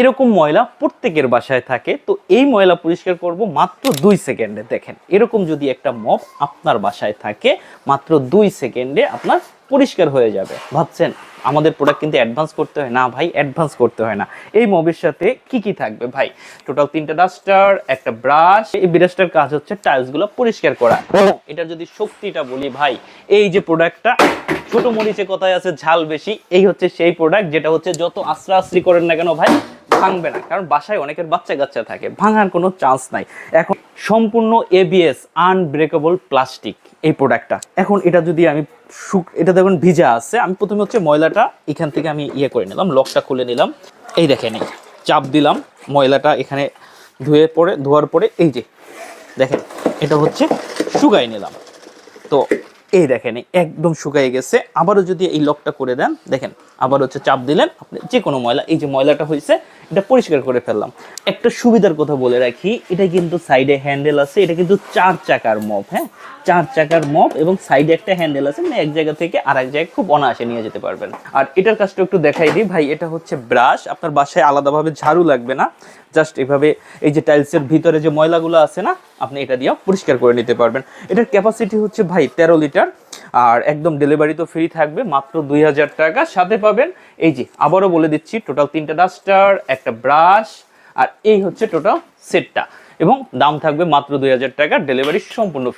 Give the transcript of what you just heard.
এরকম ময়লা প্রত্যেকের বাসায় থাকে। তো এই ময়লা পরিষ্কার করব মাত্র দুই সেকেন্ডে, দেখেন। এরকম যদি একটা মপ আপনার বাসায় থাকে, মাত্র দুই সেকেন্ডে আপনার পরিষ্কার হয়ে যাবে। ভাবছেন, আমাদের প্রোডাক্ট কিন্তু অ্যাডভান্স করতে হয়? না ভাই অ্যাডভান্স করতে হয় না। এই মবের সাথে কি কি থাকবে ভাই? টোটাল তিনটা ডাস্টার একটা ব্রাশ এই ব্রাশটার কাজ হচ্ছে টাইলসগুলো পরিষ্কার করা। এটা যদি শক্তিটা বলি ভাই, এই যে প্রোডাক্টটা ছোট মরিচে কথায় আছে ঝাল বেশি, এই হচ্ছে সেই প্রোডাক্ট যেটা হচ্ছে যত আস্রা আস্রি করেন না কেন ভাই ভাঙবে না। কারণ বাসায় অনেকের বাচ্চা কাচ্চা থাকে, ভাঙার কোনো চান্স নাই। এখন সম্পূর্ণ এবিএস আনব্রেকেবল প্লাস্টিক এই প্রোডাক্টটা এখন এটা যদি আমি এটা দেখুন ভিজা আছে, আমি প্রথমে হচ্ছে ময়লাটা এখান থেকে আমি ইয়ে করে নিলাম, লকটা খুলে নিলাম। এই দেখেন, এই চাপ দিলাম, ময়লাটা এখানে ধুয়ে পরে, ধোয়ার পরে এই যে, দেখেন, এটা হচ্ছে শুকাই নিলাম। তো এই দেখেন একদম শুকাই গেছে। আবারও যদি এই লকটা করে দেন, দেখেন, আবার হচ্ছে চাপ দিলেন, আপনি যে কোনো ময়লা, এই যে ময়লাটা হয়েছে এটা পরিষ্কার করে ফেললাম। একটা সুবিধার কথা বলে রাখি, এটা কিন্তু সাইডে হ্যান্ডেল আছে, এটা কিন্তু চার চাকার মপ হ্যাঁ? চার চাকার মপ এবং সাইডে একটা হ্যান্ডেল আছে মানে এক জায়গা থেকে আর এক জায়গায় খুব অনায়াসে নিয়ে যেতে পারবেন। আর এটার কাজটা একটু দেখাই দিই, ভাই, এটা হচ্ছে ব্রাশ আপনার বাসায় আলাদাভাবে ঝাড়ু লাগবে না জাস্ট এভাবে এই যে টাইলসের ভিতরে যে ময়লাগুলো আছে না, আপনি এটা দিয়ে পরিষ্কার করে নিতে পারবেন। এটার ক্যাপাসিটি হচ্ছে, ভাই, তেরো লিটার আর একদম ডেলিভারি তো ফ্রি থাকবে, মাত্র দুই হাজার টাকা। সাথে পাবেন, এই যে, আবারও বলে দিচ্ছি টোটাল তিনটা ডাস্টার একটা ব্রাশ আর এই হচ্ছে টোটাল সেটটা এবং দাম থাকবে মাত্র দুই হাজার টাকা ডেলিভারি সম্পূর্ণ ফ্রি